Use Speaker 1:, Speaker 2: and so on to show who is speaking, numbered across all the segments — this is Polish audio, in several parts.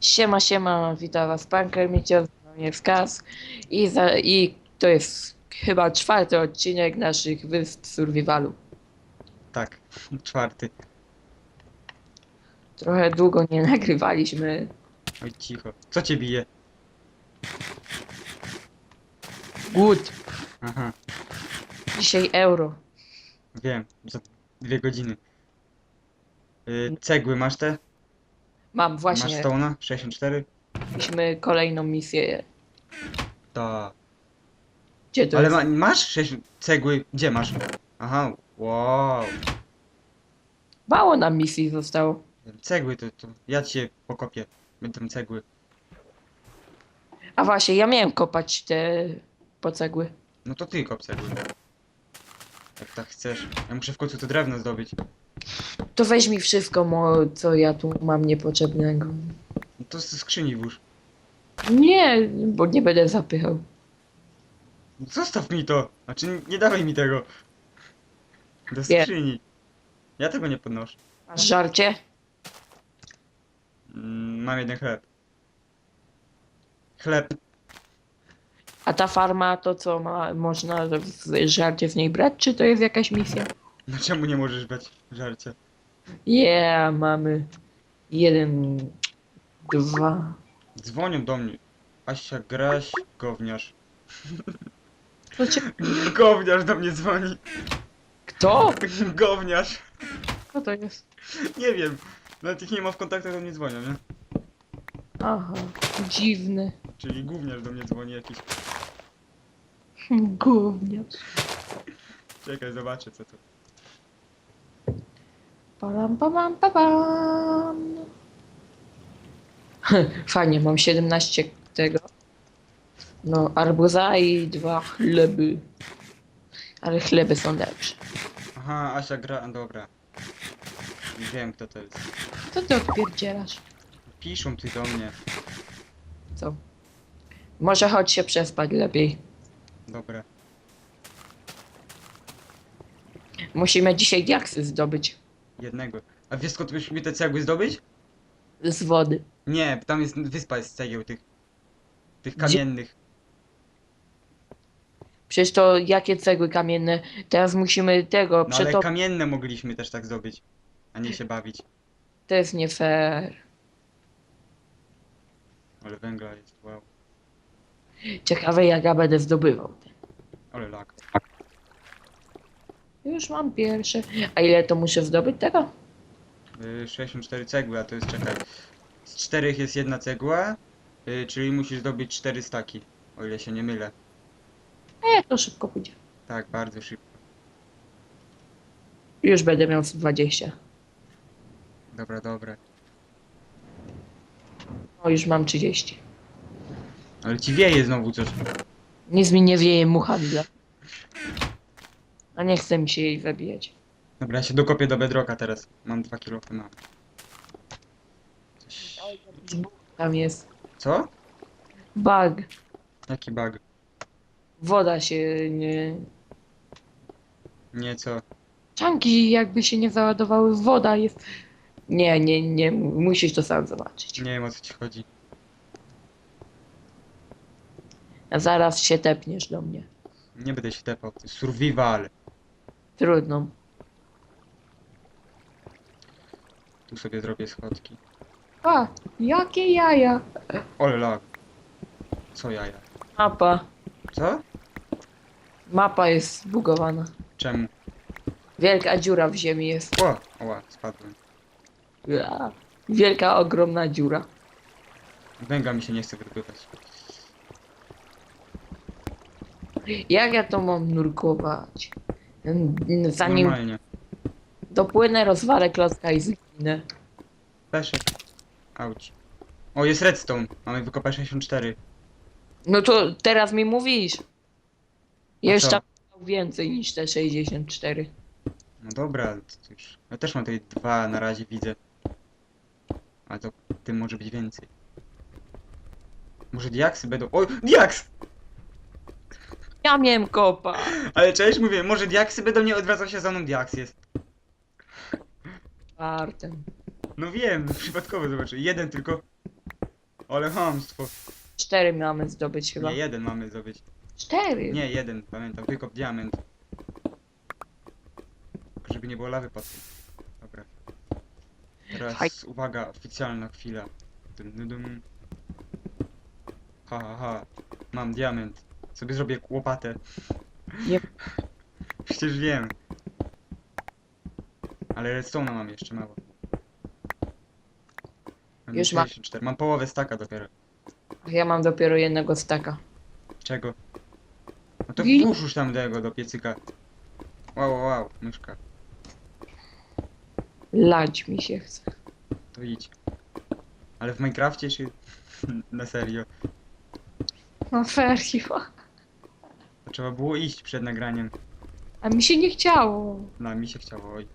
Speaker 1: Siema, siema, witam was Panker Micio, jest Kas i, za, i to jest chyba czwarty odcinek naszych wysp Survivalu.
Speaker 2: Tak, czwarty.
Speaker 1: Trochę długo nie nagrywaliśmy.
Speaker 2: Oj, cicho. Co cię bije?
Speaker 1: Głód,
Speaker 2: Aha,
Speaker 1: dzisiaj euro.
Speaker 2: wiem, za dwie godziny. Y, cegły masz te?
Speaker 1: Mam
Speaker 2: Masz
Speaker 1: właśnie,
Speaker 2: Stone'a? 64?
Speaker 1: mieliśmy kolejną misję.
Speaker 2: Tak.
Speaker 1: Gdzie to
Speaker 2: Ale
Speaker 1: jest?
Speaker 2: ma, masz 6 cegły? Gdzie masz? Aha, wow.
Speaker 1: Mało nam misji zostało.
Speaker 2: Cegły to, to ja cię pokopię. Będą cegły.
Speaker 1: A właśnie, ja miałem kopać te pocegły.
Speaker 2: No to ty kop cegły. Jak tak chcesz. Ja muszę w końcu to drewno zdobyć.
Speaker 1: To weź mi wszystko, mo, co ja tu mam niepotrzebnego.
Speaker 2: No to z skrzyni włóż.
Speaker 1: Nie, bo nie będę zapychał.
Speaker 2: Zostaw mi to! Znaczy nie- dawaj mi tego. Do
Speaker 1: Nie.
Speaker 2: skrzyni. Ja tego nie podnoszę.
Speaker 1: Masz żarcie?
Speaker 2: Mm, mam jeden chleb. Chleb.
Speaker 1: A ta farma to co ma, można w żarcie z niej brać, czy to jest jakaś misja?
Speaker 2: No czemu nie możesz brać żarcia?
Speaker 1: Yeah, mamy jeden, dwa.
Speaker 2: Dzwonią do mnie. Asia Graś, gówniarz.
Speaker 1: To cię...
Speaker 2: Gówniarz do mnie dzwoni.
Speaker 1: Kto?
Speaker 2: Gówniarz.
Speaker 1: Co to jest?
Speaker 2: Nie wiem. Nawet ich nie ma w kontaktach, do mnie dzwonią, nie?
Speaker 1: Aha, dziwny.
Speaker 2: Czyli gówniarz do mnie dzwoni jakiś.
Speaker 1: Gówniarz.
Speaker 2: Czekaj, zobaczę co to.
Speaker 1: Param, pam, pam, pam. Fajnie, mam 17 tego. No, arbuza i dwa chleby. Ale chleby są lepsze.
Speaker 2: Aha, Asia gra... Dobra. Wiem kto to jest.
Speaker 1: Co ty odpierdzielasz?
Speaker 2: Piszą ty do mnie.
Speaker 1: Co? Może chodź się przespać lepiej.
Speaker 2: Dobra.
Speaker 1: Musimy dzisiaj diaksy zdobyć
Speaker 2: Jednego. A wiesz skąd musimy te cegły zdobyć?
Speaker 1: z wody.
Speaker 2: Nie, tam jest wyspa jest z cegieł tych. Tych kamiennych.
Speaker 1: Przecież to jakie cegły kamienne? Teraz musimy tego
Speaker 2: No ale kamienne mogliśmy też tak zdobyć. A nie się bawić.
Speaker 1: To jest nie fair.
Speaker 2: Ale węgla jest, wow.
Speaker 1: Ciekawe jak ja będę zdobywał.
Speaker 2: Ale lak.
Speaker 1: Już mam pierwsze. A ile to muszę zdobyć tego?
Speaker 2: Y, 64 cegły, a to jest, czekaj. Z czterech jest jedna cegła, y, czyli musisz zdobyć 4 staki. O ile się nie mylę.
Speaker 1: E, to szybko pójdzie.
Speaker 2: Tak, bardzo szybko.
Speaker 1: Już będę miał z 20.
Speaker 2: Dobra, dobra.
Speaker 1: O, już mam 30.
Speaker 2: Ale ci wieje znowu coś.
Speaker 1: Nic mi nie wieje mucha dla. A nie chce mi się jej zabijać.
Speaker 2: Dobra, ja się dokopię do bedroka teraz. Mam 2 kilo mam. Coś...
Speaker 1: Tam jest
Speaker 2: Co?
Speaker 1: bug.
Speaker 2: Jaki bug?
Speaker 1: Woda się nie...
Speaker 2: Nie, co?
Speaker 1: Czanki jakby się nie załadowały, woda jest... Nie, nie, nie, musisz to sam zobaczyć.
Speaker 2: Nie wiem o co ci chodzi.
Speaker 1: A zaraz się tepniesz do mnie.
Speaker 2: Nie będę się tepał. To jest survival.
Speaker 1: Trudno.
Speaker 2: Tu sobie zrobię schodki.
Speaker 1: A, jakie jaja.
Speaker 2: Ole lag. Co jaja?
Speaker 1: Mapa.
Speaker 2: Co?
Speaker 1: Mapa jest zbugowana.
Speaker 2: Czemu?
Speaker 1: Wielka dziura w ziemi jest.
Speaker 2: O! Oła, spadłem.
Speaker 1: Ja. Wielka, ogromna dziura.
Speaker 2: Węgla mi się nie chce wydobywać.
Speaker 1: Jak ja to mam nurkować? Zanim
Speaker 2: Normalnie.
Speaker 1: dopłynę, rozwalę klocka i zginę.
Speaker 2: Peszek. Auć. O, jest redstone. Mamy wykopać 64.
Speaker 1: No to teraz mi mówisz. Jeszcze więcej niż te 64.
Speaker 2: No dobra, to już... Ja też mam tutaj dwa na razie widzę. Ale to tym może być więcej. Może diaksy będą... Oj, diaks!
Speaker 1: Ja miałem kopa.
Speaker 2: Ale cześć, mówię, może diaksy będą nie odwracał się za mną diaks jest.
Speaker 1: Artem.
Speaker 2: No wiem, przypadkowo zobaczę. Jeden tylko. Ale hamstwo.
Speaker 1: Cztery mamy zdobyć chyba.
Speaker 2: Nie, jeden mamy zdobyć.
Speaker 1: Cztery!
Speaker 2: Nie, jeden, pamiętam, wykop diament. Tylko żeby nie było lawy pod tym. Dobra. Teraz
Speaker 1: Faj-
Speaker 2: uwaga, oficjalna chwila. Dum, dum, dum. Ha, ha, ha. Mam diament. Sobie zrobię łopatę.
Speaker 1: Nie.
Speaker 2: Przecież wiem. Ale redstone'a mam jeszcze mało. Mam
Speaker 1: Już ma-
Speaker 2: 64. Mam połowę staka dopiero.
Speaker 1: Ja mam dopiero jednego staka.
Speaker 2: Czego? No to włóż już tam tego do piecyka. Wow, wow, wow, myszka.
Speaker 1: Lać mi się chce.
Speaker 2: To idź. Ale w Minecrafcie czy na serio?
Speaker 1: No serio.
Speaker 2: To trzeba było iść przed nagraniem.
Speaker 1: A mi się nie chciało.
Speaker 2: No, mi się chciało, oj.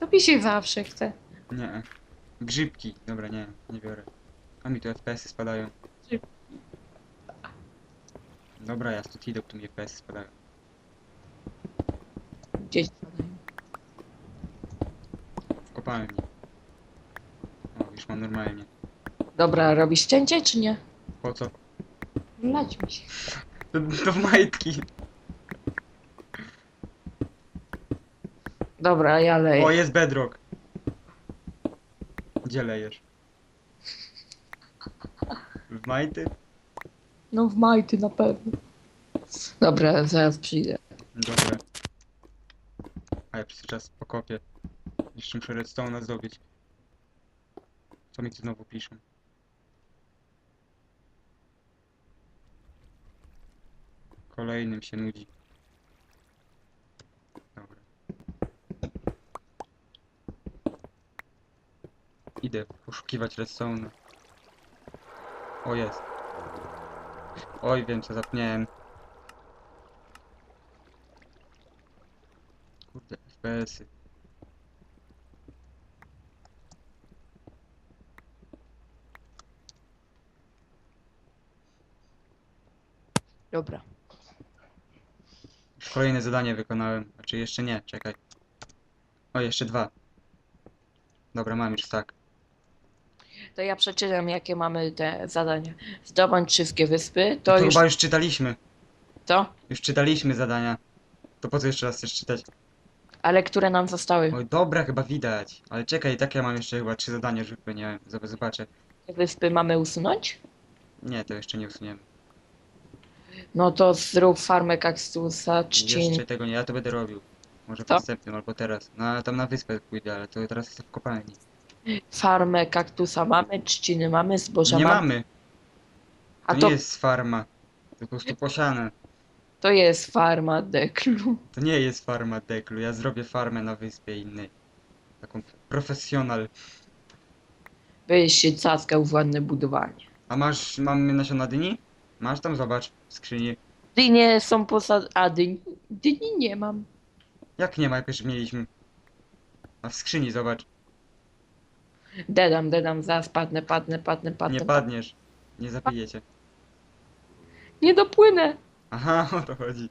Speaker 1: To mi się zawsze chce.
Speaker 2: Nie. Grzybki. Dobra, nie, nie biorę. A mi tu FPS-y spadają.
Speaker 1: Grzybki.
Speaker 2: Dobra, ja stąd idę, tu mi FPS-y spadają.
Speaker 1: Gdzieś.
Speaker 2: W kopalni. O, już mam normalnie.
Speaker 1: Dobra, robisz cięcie czy nie?
Speaker 2: Po co?
Speaker 1: Lać mi się.
Speaker 2: To, to w majtki.
Speaker 1: Dobra, ja leję.
Speaker 2: O, jest bedrock. Gdzie lejesz? W majty?
Speaker 1: No w majty na pewno. Dobra, zaraz przyjdę.
Speaker 2: Dobra. A ja przez czas pokopię. Jeszcze muszę redstone'a zdobyć. Co mi tu znowu piszą? Kolejnym się nudzi. Dobra. Idę poszukiwać redstone'a. O jest. Oj, wiem co zapomniałem. Kurde, FPS-y.
Speaker 1: Dobra.
Speaker 2: Kolejne zadanie wykonałem. Znaczy jeszcze nie, czekaj. O, jeszcze dwa. Dobra, mam już tak.
Speaker 1: To ja przeczytam, jakie mamy te zadania. Zdobądź wszystkie wyspy. To,
Speaker 2: To
Speaker 1: już.
Speaker 2: chyba już czytaliśmy.
Speaker 1: To?
Speaker 2: Już czytaliśmy zadania. To po co jeszcze raz chcesz czytać?
Speaker 1: Ale które nam zostały?
Speaker 2: Oj, dobra, chyba widać. Ale czekaj, tak ja mam jeszcze chyba trzy zadania, że nie wiem, zob- zobaczę.
Speaker 1: Wyspy mamy usunąć?
Speaker 2: Nie, to jeszcze nie usuniemy.
Speaker 1: No to zrób farmę kaktusa, trzcin.
Speaker 2: Jeszcze tego nie, ja to będę robił. Może w
Speaker 1: Co?
Speaker 2: następnym albo teraz. No ale tam na wyspę pójdę, ale to teraz jestem w kopalni.
Speaker 1: Farmę kaktusa mamy, trzciny mamy, zboża
Speaker 2: Nie
Speaker 1: mamy. A
Speaker 2: To
Speaker 1: to,
Speaker 2: nie jest farma. To po prostu posiane.
Speaker 1: to jest farma deklu.
Speaker 2: To nie jest farma deklu. Ja zrobię farmę na wyspie innej. Taką profesjonal.
Speaker 1: Byś się cackał w ładne budowanie.
Speaker 2: A masz, mamy nasiona dyni? Masz tam, zobacz, w skrzyni.
Speaker 1: Dynie są posad... A dyni, dyni nie mam.
Speaker 2: Jak nie ma, jak już mieliśmy? A w skrzyni, zobacz.
Speaker 1: Dedam, dedam, zaraz padnę, padnę, padnę, padnę.
Speaker 2: Nie padniesz. Nie zabiję cię.
Speaker 1: Nie dopłynę.
Speaker 2: Aha, o to chodzi.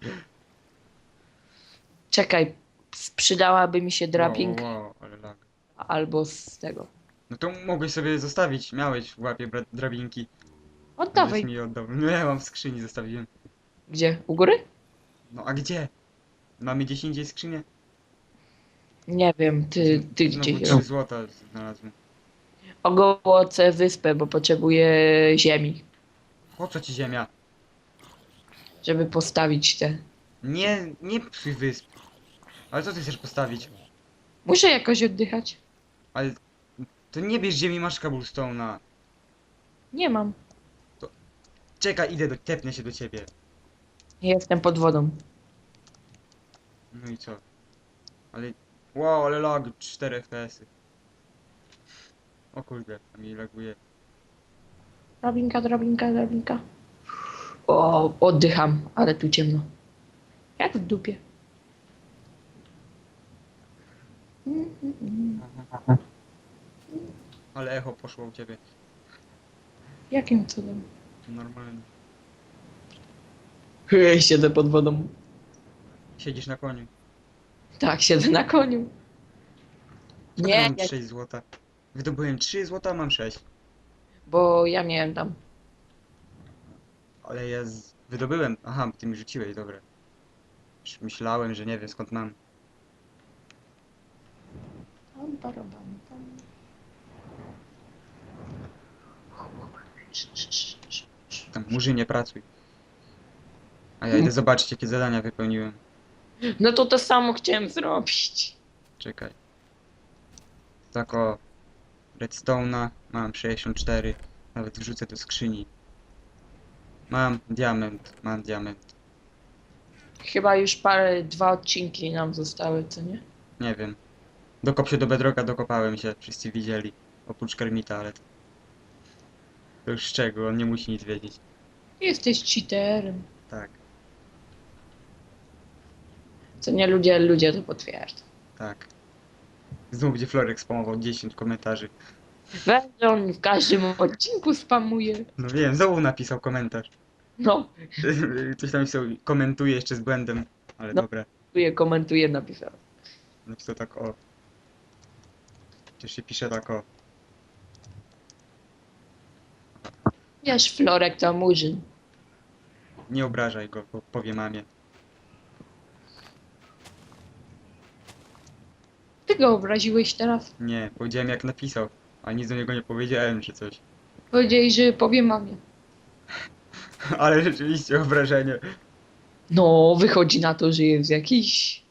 Speaker 1: Czekaj, s- przydałaby mi się draping
Speaker 2: Wow, wow, ale lag.
Speaker 1: albo z tego.
Speaker 2: No to mogłeś sobie zostawić. Miałeś w łapie bra- drabinki.
Speaker 1: Oddawaj.
Speaker 2: Żeś mi oddał. No ja mam w skrzyni, zostawiłem.
Speaker 1: Gdzie? U góry?
Speaker 2: No a gdzie? Mamy 10 skrzynię?
Speaker 1: Nie wiem, ty, ty
Speaker 2: No
Speaker 1: gdzie?
Speaker 2: bo 3 złota znalazłem.
Speaker 1: Ogołocę wyspę, bo potrzebuję ziemi,
Speaker 2: Po co ci ziemia?
Speaker 1: żeby postawić te.
Speaker 2: Nie, nie psuj wysp. Ale co ty chcesz postawić?
Speaker 1: Muszę jakoś oddychać.
Speaker 2: Ale to nie bierz ziemi, masz cobblestone'a.
Speaker 1: Nie mam.
Speaker 2: Czekaj, idę do, tepnę się do ciebie.
Speaker 1: Jestem pod wodą.
Speaker 2: No i co? Ale, wow, ale lag, 4 FPS-y. O kurde, a mi laguje.
Speaker 1: Drabinka, drabinka, drabinka. O, oddycham, ale tu ciemno. Jak w dupie. Mm, mm, mm.
Speaker 2: Ale echo poszło u ciebie.
Speaker 1: Jakim cudem?
Speaker 2: Normalnie.
Speaker 1: Hej, siedzę pod wodą.
Speaker 2: Siedzisz na koniu.
Speaker 1: Tak, siedzę na koniu. Nie,
Speaker 2: mam
Speaker 1: nie,
Speaker 2: 6 złota. Wydobyłem 3 złota, a mam 6.
Speaker 1: Bo ja miałem tam.
Speaker 2: Ale ja z... wydobyłem. Aha, ty mi rzuciłeś, dobra. Już myślałem, że nie wiem skąd mam.
Speaker 1: Tam, param, pam, pam.
Speaker 2: Tam murzynie pracuj. A ja idę zobaczyć jakie zadania wypełniłem.
Speaker 1: No to to samo chciałem zrobić.
Speaker 2: Czekaj. Tak o. Redstone'a mam 64. Nawet wrzucę do skrzyni. Mam diament, mam diament.
Speaker 1: Chyba już parę, dwa odcinki nam zostały, co nie?
Speaker 2: Nie wiem. Dokop się do bedroka, dokopałem się. Wszyscy widzieli. Oprócz Kermita, ale to... To już z czego? On nie musi nic wiedzieć.
Speaker 1: Jesteś cheaterem.
Speaker 2: Tak,
Speaker 1: Co nie ludzie, ludzie to potwierdzą.
Speaker 2: tak. Znów będzie Florek spamował 10 komentarzy.
Speaker 1: Będzie on w każdym odcinku spamuje.
Speaker 2: No wiem, znowu napisał komentarz.
Speaker 1: No,
Speaker 2: Coś tam napisał, komentuje jeszcze z błędem. Ale
Speaker 1: No.
Speaker 2: dobra.
Speaker 1: komentuje, komentuje, napisał.
Speaker 2: Napisał tak o. Przecież się pisze tak o.
Speaker 1: Wiesz, Florek to murzyn.
Speaker 2: Nie obrażaj go, bo powie mamie.
Speaker 1: Ty go obraziłeś teraz.
Speaker 2: Nie, powiedziałem jak napisał. A nic do niego nie powiedziałem czy coś.
Speaker 1: Powiedzieli, że powie mamie.
Speaker 2: Ale rzeczywiście obrażenie.
Speaker 1: No, wychodzi na to, że jest jakiś...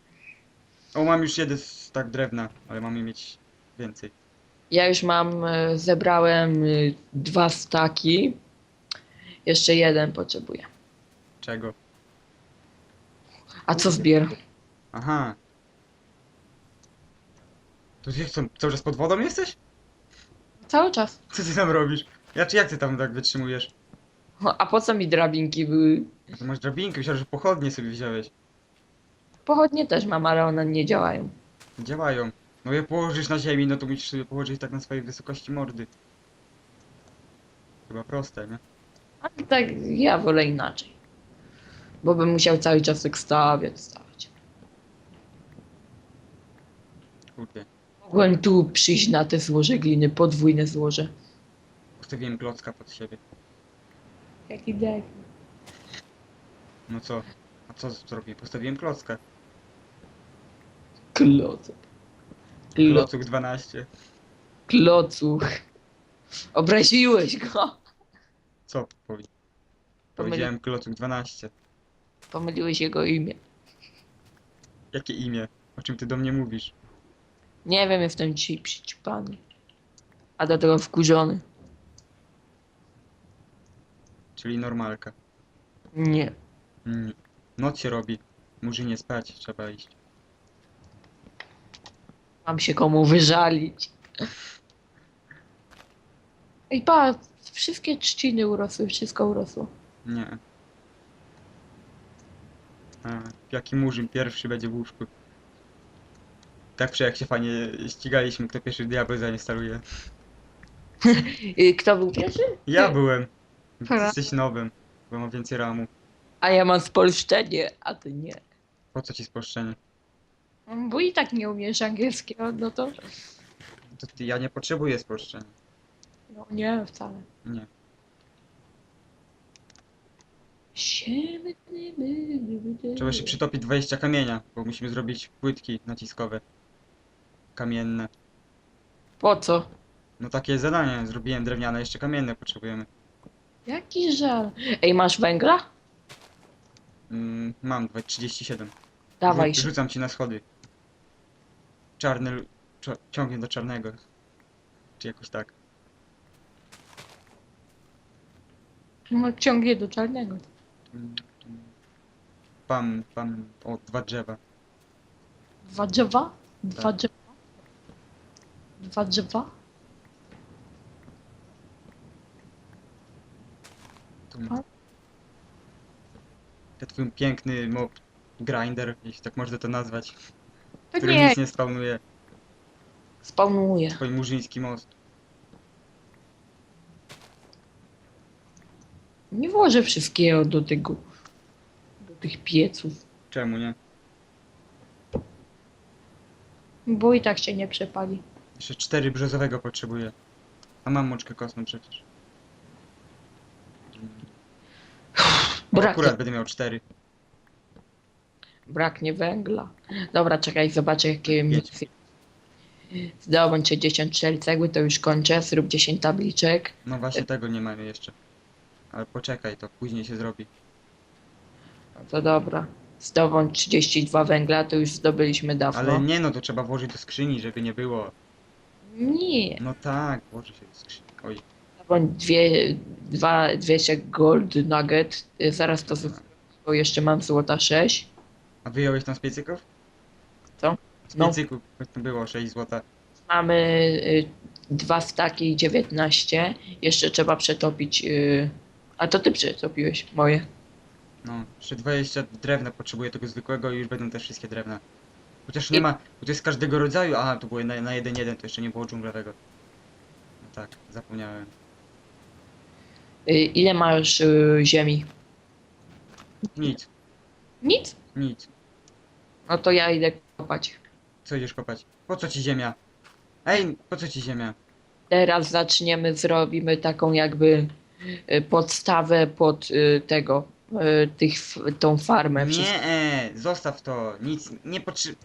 Speaker 2: O, mam już jeden tak drewna, ale mamy mieć więcej.
Speaker 1: Ja już mam, e, zebrałem e, dwa staki. Jeszcze jeden potrzebuję.
Speaker 2: Czego?
Speaker 1: A co zbieram?
Speaker 2: Aha. To ty co, cały czas pod wodą jesteś?
Speaker 1: Cały czas.
Speaker 2: Co ty tam robisz? Ja czy jak ty tam tak wytrzymujesz?
Speaker 1: A po co mi drabinki były?
Speaker 2: No To masz drabinkę, myślałem, że pochodnie sobie wziąłeś.
Speaker 1: Pochodnie też mam, ale one nie działają.
Speaker 2: Działają. No je położysz na ziemi, no to musisz sobie położyć tak na swojej wysokości mordy. Chyba proste, nie?
Speaker 1: Ale tak ja wolę inaczej. Bo bym musiał cały czas tak stawiać, stawiać.
Speaker 2: Kurde.
Speaker 1: Mogłem tu przyjść na te złoże gliny, podwójne złoże.
Speaker 2: Postawiłem klocka pod siebie.
Speaker 1: Jaki dek.
Speaker 2: No co? A co zrobię? Postawiłem klocka.
Speaker 1: Klocek. Klo
Speaker 2: Klocuk 12.
Speaker 1: klocuch. Obraziłeś go.
Speaker 2: Co powie? Powiedziałem klocuk 12.
Speaker 1: pomyliłeś jego imię.
Speaker 2: Jakie imię? O czym ty do mnie mówisz?
Speaker 1: Nie wiem, jestem ci przyćpany. A do tego wkurzony.
Speaker 2: Czyli normalka.
Speaker 1: Nie.
Speaker 2: Mm. Noc się robi. Murzy nie spać, trzeba iść.
Speaker 1: Mam się komu wyżalić. Ej, pa, wszystkie trzciny urosły, wszystko urosło.
Speaker 2: Nie. A, jaki murzyn pierwszy będzie w łóżku. Tak przy jak się fajnie ścigaliśmy, kto pierwszy diabeł zainstaluje.
Speaker 1: I kto był pierwszy?
Speaker 2: Ja
Speaker 1: Ty.
Speaker 2: byłem. Ty
Speaker 1: Dobra.
Speaker 2: jesteś nowym, bo mam więcej ramu.
Speaker 1: A ja mam spolszczenie, a ty nie.
Speaker 2: Po co ci spolszczenie?
Speaker 1: Bo i tak nie umiesz angielskiego, no to...
Speaker 2: To ty, ja nie potrzebuję spolszczenia.
Speaker 1: No nie, wcale.
Speaker 2: Nie. Trzeba jeszcze przytopić 20 kamienia, bo musimy zrobić płytki naciskowe. Kamienne.
Speaker 1: Po co?
Speaker 2: No takie jest zadanie. Zrobiłem drewniane, jeszcze kamienne potrzebujemy.
Speaker 1: Jaki żal. Ej, masz węgla?
Speaker 2: Mm, mam dwa- 37.
Speaker 1: Dawaj.
Speaker 2: Rzu- Rzucam ci na schody. Czarny ciągnie do czarnego. Czy jakoś tak.
Speaker 1: No ciągnie do czarnego.
Speaker 2: Pam, pam, o, dwa drzewa.
Speaker 1: Dwa drzewa? Dwa
Speaker 2: Tak.
Speaker 1: drzewa? Dwa drzewa?
Speaker 2: Tu.
Speaker 1: A?
Speaker 2: Ten twój piękny mob grinder, jeśli tak można to nazwać,
Speaker 1: to
Speaker 2: który
Speaker 1: nie.
Speaker 2: nic nie spawnuje.
Speaker 1: Spawnuje.
Speaker 2: Twój murzyński most.
Speaker 1: Nie włożę wszystkiego do tego. Do tych pieców.
Speaker 2: Czemu nie?
Speaker 1: Bo i tak się nie przepali.
Speaker 2: Jeszcze cztery brzozowego potrzebuję. A mam moczkę kosną przecież.
Speaker 1: Brak.
Speaker 2: Akurat będę miał cztery
Speaker 1: braknie węgla. Dobra, czekaj, zobaczę jakie misje. Zdobądźcie 10 cegły, to już kończę. Zrób 10 tabliczek.
Speaker 2: No właśnie tego nie mamy jeszcze. Ale poczekaj, to później się zrobi.
Speaker 1: To dobra. Zdobądź 32 węgla, to już zdobyliśmy dawno.
Speaker 2: Ale nie no, to trzeba włożyć do skrzyni, żeby nie było.
Speaker 1: Nie.
Speaker 2: No tak, włoży się do skrzyni. Oj,
Speaker 1: Zdobądź dwie, dwa, 200 gold nugget. Zaraz to z... bo jeszcze mam złota 6.
Speaker 2: a wyjąłeś tam z piecyków?
Speaker 1: Co?
Speaker 2: Z
Speaker 1: No.
Speaker 2: piecyków było 6 złota.
Speaker 1: Mamy y, dwa staki 19. Jeszcze trzeba przetopić. Y... A to ty przetopiłeś moje.
Speaker 2: No, jeszcze 20 drewna potrzebuję tego zwykłego i już będą też wszystkie drewna. Chociaż nie ma, bo to jest każdego rodzaju, aha, to było na, na 1.1, to jeszcze nie było dżunglowego. No tak, zapomniałem.
Speaker 1: Y, ile masz y, ziemi?
Speaker 2: Nic,
Speaker 1: Nic.
Speaker 2: Nic.
Speaker 1: No to ja idę kopać.
Speaker 2: Co idziesz kopać? Po co ci ziemia? Ej, po co ci ziemia?
Speaker 1: Teraz zaczniemy, zrobimy taką jakby y, podstawę pod y, tego, y, tych, f- tą farmę. Wszystko-
Speaker 2: Nie, e, zostaw to, nic, nie potrzeb...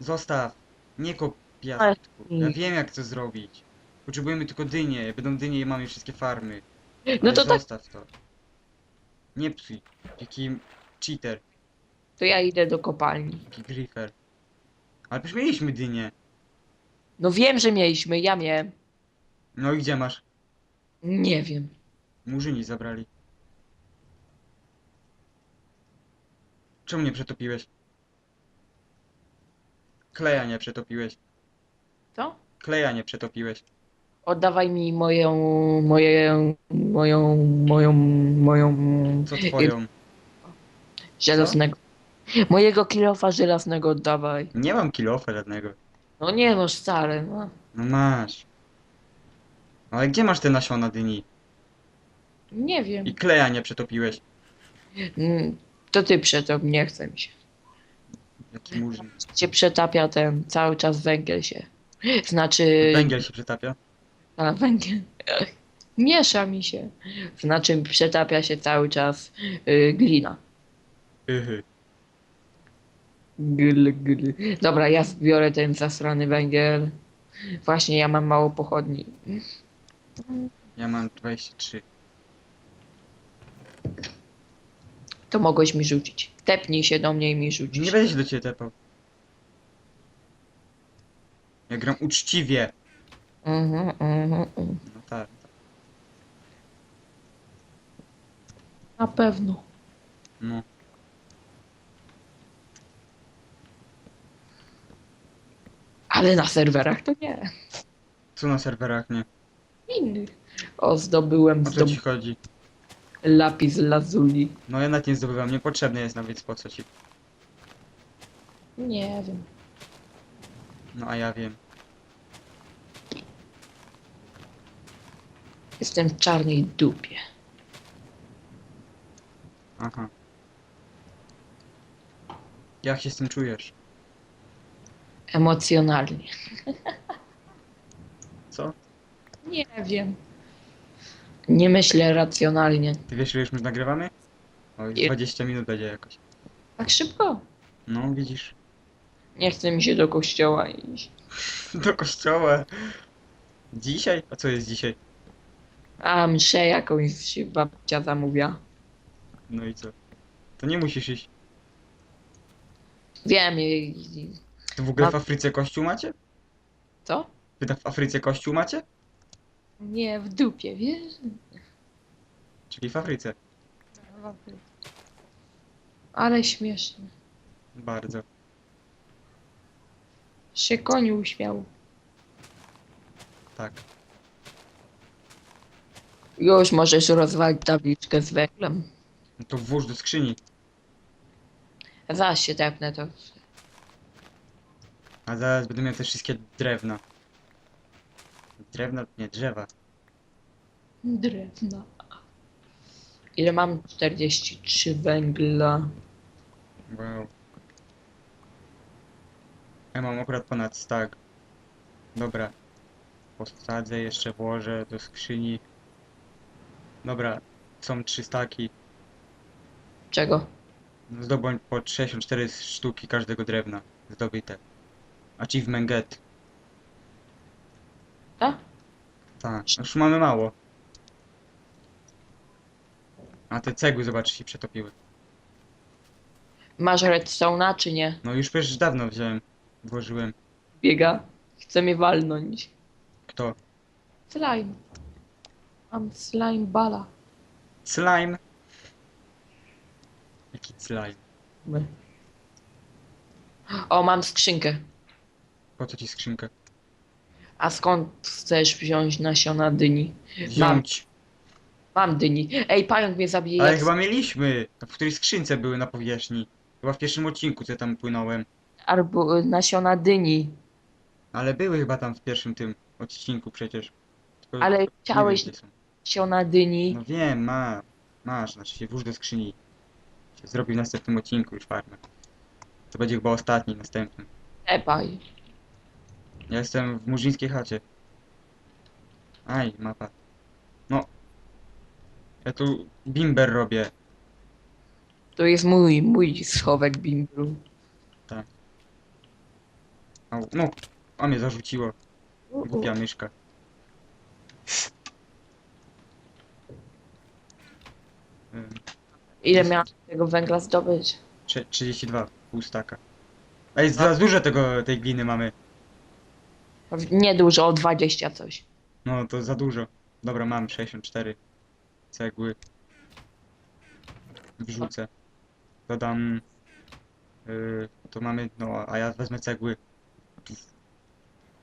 Speaker 2: Zostaw, nie kop piasku. Ja wiem jak to zrobić. Potrzebujemy tylko dynie, będą dynie i mamy wszystkie farmy.
Speaker 1: No
Speaker 2: Ale
Speaker 1: to tak,
Speaker 2: zostaw to. Nie psuj, jaki cheater,
Speaker 1: to ja idę do kopalni.
Speaker 2: griffer. Ale przecież mieliśmy dynie.
Speaker 1: No wiem, że mieliśmy, ja miałem.
Speaker 2: No i gdzie masz?
Speaker 1: Nie wiem.
Speaker 2: Murzyni zabrali. Czemu nie przetopiłeś? Kleja nie przetopiłeś.
Speaker 1: Co?
Speaker 2: Kleja nie przetopiłeś.
Speaker 1: Oddawaj mi moją, moją, moją, moją, moją
Speaker 2: Co twoją?
Speaker 1: żelaznego. Mojego kilofa żelaznego oddawaj.
Speaker 2: Nie mam kilofa żadnego.
Speaker 1: No nie no, stary, no.
Speaker 2: No masz. Ale gdzie masz te nasiona dyni?
Speaker 1: Nie wiem.
Speaker 2: I kleja nie przetopiłeś.
Speaker 1: Mm, To ty przetop, nie chce mi się.
Speaker 2: Jaki murzyn.
Speaker 1: Cię przetapia ten, cały czas węgiel się. Znaczy...
Speaker 2: Węgiel się przetapia.
Speaker 1: A, węgiel. Miesza mi się. Znaczy przetapia się cały czas y, glina.
Speaker 2: Yhy.
Speaker 1: Gl, gl. Dobra, ja zbiorę ten zasrany węgiel. Właśnie ja mam mało pochodni.
Speaker 2: Ja mam 23.
Speaker 1: To mogłeś mi rzucić. Tepnij się do mnie i mi rzucić.
Speaker 2: Nie będę się do ciebie tepał. Ja gram uczciwie.
Speaker 1: Mhm, mhm, mhm.
Speaker 2: No tak.
Speaker 1: Na pewno.
Speaker 2: No.
Speaker 1: Ale na serwerach to nie.
Speaker 2: Co na serwerach nie?
Speaker 1: Innych. O, zdobyłem
Speaker 2: O co ci chodzi?
Speaker 1: lapis lazuli.
Speaker 2: No ja nawet nie zdobywam, niepotrzebny jest nawet po co ci.
Speaker 1: Nie wiem.
Speaker 2: No a ja wiem.
Speaker 1: Jestem w czarnej dupie.
Speaker 2: Aha. Jak się z tym czujesz?
Speaker 1: Emocjonalnie.
Speaker 2: Co?
Speaker 1: Nie wiem. Nie myślę racjonalnie.
Speaker 2: Ty wiesz ile już my nagrywamy? Oj,
Speaker 1: Nie.
Speaker 2: 20 minut będzie jakoś.
Speaker 1: Tak szybko.
Speaker 2: No widzisz.
Speaker 1: Nie chce mi się do kościoła iść.
Speaker 2: Do kościoła. Dzisiaj? A co jest dzisiaj?
Speaker 1: A mszę jakąś babcia zamówiła.
Speaker 2: No i co? To nie musisz iść.
Speaker 1: Wiem. i-
Speaker 2: W ogóle w Afryce kościół macie?
Speaker 1: Co?
Speaker 2: Wy w Afryce kościół macie?
Speaker 1: Nie, w dupie, wiesz?
Speaker 2: Czyli w Afryce.
Speaker 1: Ale śmieszne.
Speaker 2: Bardzo.
Speaker 1: Się koniu uśmiał.
Speaker 2: Tak.
Speaker 1: Już możesz rozwalić tabliczkę z węglem.
Speaker 2: No to włóż do skrzyni.
Speaker 1: Zaraz się tepnę to.
Speaker 2: A zaraz będę miał te wszystkie drewna. Drewna? Nie, drzewa.
Speaker 1: Drewna. Ile mam? 43 węgla.
Speaker 2: Wow. Ja mam akurat ponad stack. Dobra. Posadzę, jeszcze włożę do skrzyni. Dobra, są trzy staki.
Speaker 1: Czego?
Speaker 2: Zdobądź po 64 sztuki każdego drewna. Zdobyte. Achievement get.
Speaker 1: Tak?
Speaker 2: Tak, już mamy mało. A te cegły, zobacz, się przetopiły.
Speaker 1: Masz redstone'a czy nie?
Speaker 2: No już przecież dawno wziąłem. Włożyłem.
Speaker 1: Biega. Chce mnie walnąć.
Speaker 2: Kto?
Speaker 1: Slime. Mam slime bala.
Speaker 2: Slime. Jaki slime?
Speaker 1: My. O, mam skrzynkę.
Speaker 2: Po co ci skrzynkę?
Speaker 1: A skąd chcesz wziąć nasiona dyni?
Speaker 2: Wziąć.
Speaker 1: Mam dyni. Ej, pająk mnie zabije.
Speaker 2: Ale
Speaker 1: jak
Speaker 2: chyba mieliśmy. W której skrzynce były na powierzchni. Chyba w pierwszym odcinku, co tam płynąłem.
Speaker 1: Albo y, nasiona dyni.
Speaker 2: Ale były chyba tam w pierwszym tym odcinku przecież. Tylko
Speaker 1: Ale
Speaker 2: nie
Speaker 1: chciałeś
Speaker 2: wiem, gdzie są.
Speaker 1: nasiona dyni.
Speaker 2: No wiem, ma. Masz, znaczy się włóż do skrzyni. Się zrobi w następnym odcinku już farmę. To będzie chyba ostatni, następny.
Speaker 1: Tepaj.
Speaker 2: Ja jestem w murzyńskiej chacie. Aj, mapa. No. Ja tu bimber robię.
Speaker 1: To jest mój, mój schowek bimbru.
Speaker 2: Au, no, a mnie zarzuciło. Głupia myszka. Ym,
Speaker 1: Ile miałem tego węgla zdobyć?
Speaker 2: trze- 32, pół staka. Ej, za dużo tego, tej gliny mamy.
Speaker 1: Nie dużo, o 20 coś.
Speaker 2: No, to za dużo. Dobra, mam 64 cegły. Wrzucę. Dodam... Yy, to mamy, no, a ja wezmę cegły.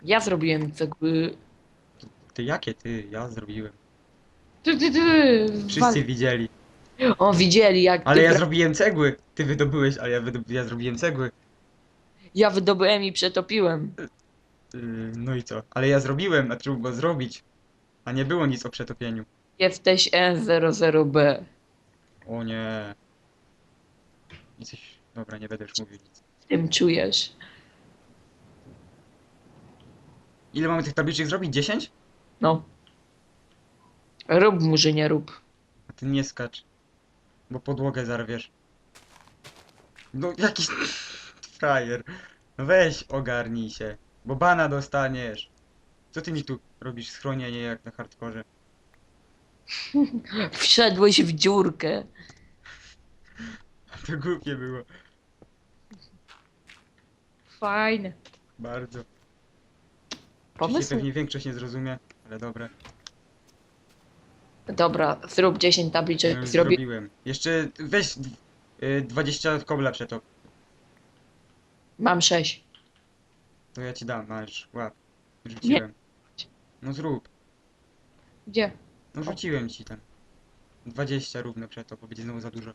Speaker 1: Ja zrobiłem cegły.
Speaker 2: Ty, jakie ty? Ja zrobiłem.
Speaker 1: Ty, ty, ty.
Speaker 2: Wszyscy
Speaker 1: wal-
Speaker 2: widzieli.
Speaker 1: O, widzieli jak
Speaker 2: Ale
Speaker 1: ty
Speaker 2: ja
Speaker 1: pra-
Speaker 2: zrobiłem cegły. Ty wydobyłeś, ale ja, wydob ja zrobiłem cegły.
Speaker 1: ja wydobyłem i przetopiłem.
Speaker 2: Yy, no i co? Ale ja zrobiłem, a trzeba było zrobić. A nie było nic o przetopieniu.
Speaker 1: Jesteś N00B.
Speaker 2: O nie. Jesteś... Dobra, nie będę już mówił nic.
Speaker 1: W tym czujesz.
Speaker 2: Ile mamy tych tabliczek zrobić? 10?
Speaker 1: No. Rób murzynie, rób.
Speaker 2: A ty nie skacz. Bo podłogę zarwiesz. No jakiś frajer. No weź ogarnij się. Bo bana dostaniesz. Co ty mi tu robisz schronienie jak na hardkorze?
Speaker 1: Wszedłeś w dziurkę.
Speaker 2: To głupie było.
Speaker 1: Fajne.
Speaker 2: Bardzo.
Speaker 1: Pomysł.
Speaker 2: pewnie większość nie zrozumie, ale dobra.
Speaker 1: Dobra, zrób 10
Speaker 2: Ja
Speaker 1: tabliczek.
Speaker 2: już
Speaker 1: Zrobi...
Speaker 2: zrobiłem. Jeszcze weź y, 20 kobla przetop.
Speaker 1: Mam 6.
Speaker 2: To ja ci dam, masz, łap. Rzuciłem. No zrób.
Speaker 1: Gdzie?
Speaker 2: No rzuciłem ci tam. 20 równe przetop, bo będzie znowu za dużo.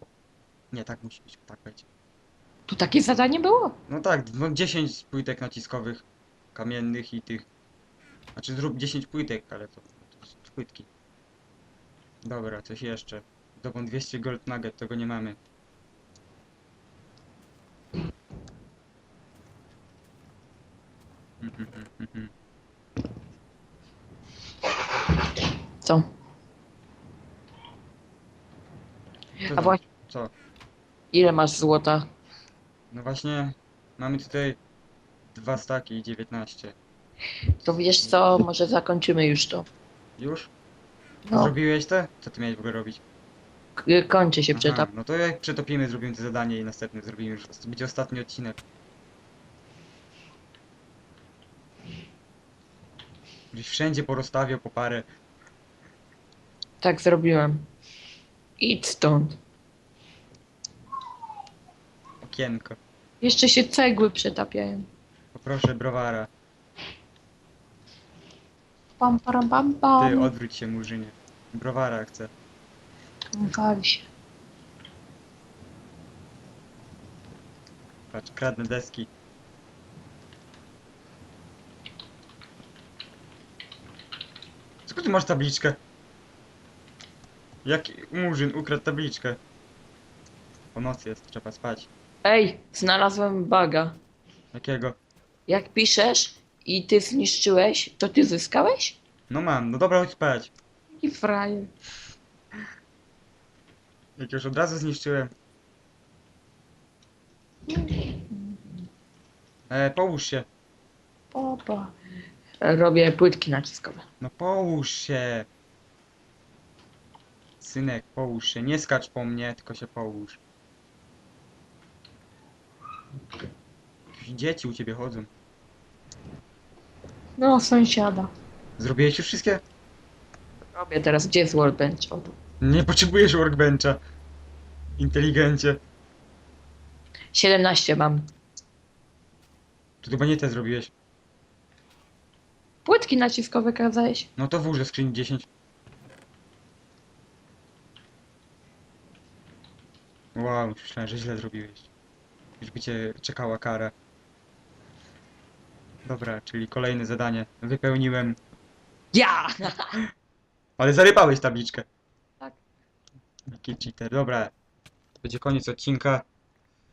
Speaker 2: Nie, tak musi być, tak będzie.
Speaker 1: Tu takie zadanie było?
Speaker 2: No tak, no 10 płytek naciskowych, kamiennych i tych. Znaczy zrób 10 płytek, ale to, to są płytki. Dobra, coś jeszcze. Dobą 200 gold nugget, tego nie mamy. Mhm, mhm, mhm.
Speaker 1: Co?
Speaker 2: Co
Speaker 1: A
Speaker 2: tam?
Speaker 1: właśnie,
Speaker 2: Co?
Speaker 1: ile masz złota?
Speaker 2: No właśnie, mamy tutaj dwa staki i 19.
Speaker 1: To wiesz co, może zakończymy już to.
Speaker 2: Już?
Speaker 1: No,
Speaker 2: Zrobiłeś to? Co ty miałeś w ogóle robić?
Speaker 1: k- kończy się przetap.
Speaker 2: no to jak przetopimy, zrobimy to zadanie i następny zrobimy już. To będzie ostatni odcinek. Gdzieś wszędzie porozstawiał po parę.
Speaker 1: Tak zrobiłem. Idź stąd.
Speaker 2: Okienko.
Speaker 1: Jeszcze się cegły przetapiają.
Speaker 2: Poproszę browara.
Speaker 1: Pam, pam, pam,
Speaker 2: Ty,
Speaker 1: pam.
Speaker 2: odwróć się murzynie. Browara chcę.
Speaker 1: Wal się.
Speaker 2: Patrz, kradnę deski. Skąd ty masz tabliczkę? Jaki murzyn ukradł tabliczkę? Po nocy jest, trzeba spać.
Speaker 1: Ej, znalazłem baga.
Speaker 2: Jakiego?
Speaker 1: Jak piszesz i ty zniszczyłeś, to ty zyskałeś?
Speaker 2: No mam, no dobra, chodź spać.
Speaker 1: I frajer.
Speaker 2: Jak już od razu zniszczyłem. E, połóż się.
Speaker 1: Opa. Robię płytki naciskowe.
Speaker 2: No połóż się. Synek, połóż się. Nie skacz po mnie, tylko się połóż. Dzieci u ciebie chodzą.
Speaker 1: No, sąsiada.
Speaker 2: Zrobiłeś już wszystkie?
Speaker 1: Robię teraz, gdzie jest workbench? O, tu.
Speaker 2: Nie potrzebujesz workbencha. Inteligencie.
Speaker 1: 17 mam.
Speaker 2: To chyba nie te zrobiłeś.
Speaker 1: Płytki naciskowe kazałeś?
Speaker 2: No to włóż do skrzyni 10. Wow, myślałem, że źle zrobiłeś. Cię czekała kara. Dobra, czyli kolejne zadanie. Wypełniłem.
Speaker 1: Ja!
Speaker 2: Ale zarypałeś tabliczkę.
Speaker 1: Tak.
Speaker 2: Jaki cheater. Dobra. To będzie koniec odcinka.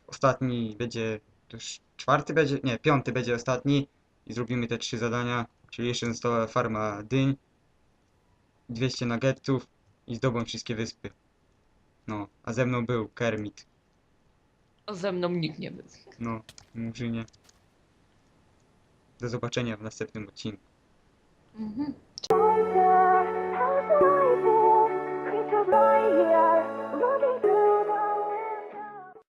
Speaker 2: Ostatni będzie. To już czwarty będzie? Nie, piąty będzie ostatni. I zrobimy te trzy zadania. Czyli jeszcze została farma dyń. 200 nuggetów. I zdobądź wszystkie wyspy. No, a ze mną był Kermit.
Speaker 1: A ze mną nikt nie był.
Speaker 2: No, Murzynie. Do zobaczenia w następnym odcinku.
Speaker 1: Mhm.